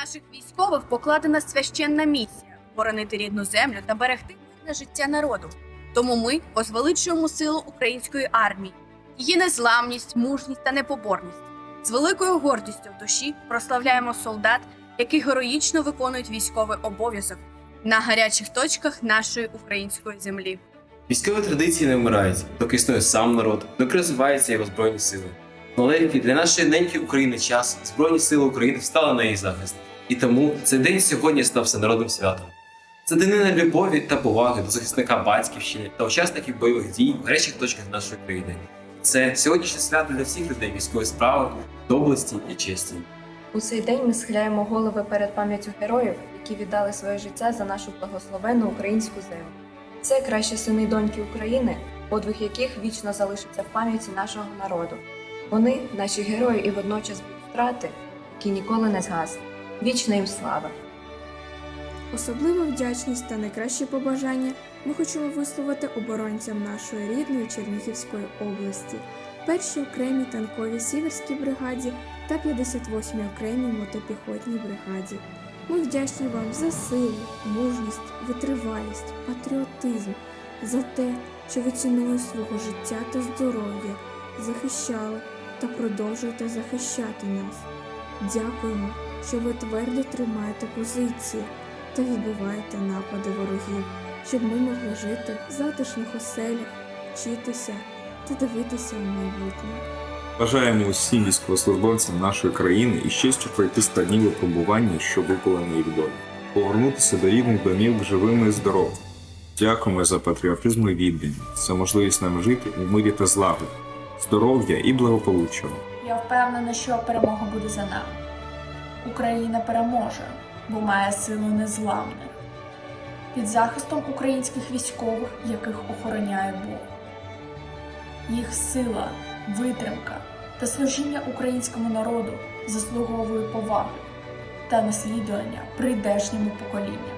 наших військових покладена священна місія боронити рідну землю та берегти мирне життя народу. Тому ми возвеличуємо силу української армії, її незламність, мужність та непоборність. З великою гордістю в душі прославляємо солдат, які героїчно виконують військовий обов'язок на гарячих точках нашої української землі. Військові традиції не вмирають, доки існує сам народ, доки розвиваються його збройні сили. Маленький для нашої неньки України час Збройні сили України встали на її захист. І тому цей день сьогодні став всенародним святом. Це данина любові та поваги до захисника батьківщини та учасників бойових дій в гарячих точках нашої країни. Це сьогоднішнє свято для всіх людей військової справи, доблесті і честі. У цей день ми схиляємо голови перед пам'яттю героїв, які віддали своє життя за нашу благословенну українську землю. Це кращі сини й доньки України, подвиг яких вічно залишиться в пам'яті нашого народу. Вони наші герої і водночас втрати, які ніколи не згаснуть. Вічна їм слава! Особливу вдячність та найкращі побажання ми хочемо висловити оборонцям нашої рідної Чернігівської області, першій окремій танковій сіверській бригаді та 58-й окремій мотопіхотній бригаді. Ми вдячні вам за силу, мужність, витривалість, патріотизм, за те, що ви ціною свого життя та здоров'я захищали та продовжуєте захищати нас. Дякуємо, що ви твердо тримаєте позиції та відбиваєте напади ворогів, щоб ми могли жити в затишних оселях, вчитися та дивитися у майбутнє. Бажаємо усім військовослужбовцям нашої країни і щастя пройти складні випробування, що випали їх долі, повернутися до рідних домів живими і здоровими. Дякуємо за патріотизм і відданість, за можливість нам жити у мирі та злагоді, здоров'я і благополуччя. Я впевнена, що перемога буде за нами. Україна переможе, бо має силу незламних. Під захистом українських військових, яких охороняє Бог. Їх сила, витримка та служіння українському народу заслуговує поваги та наслідування прийдешньому поколінням.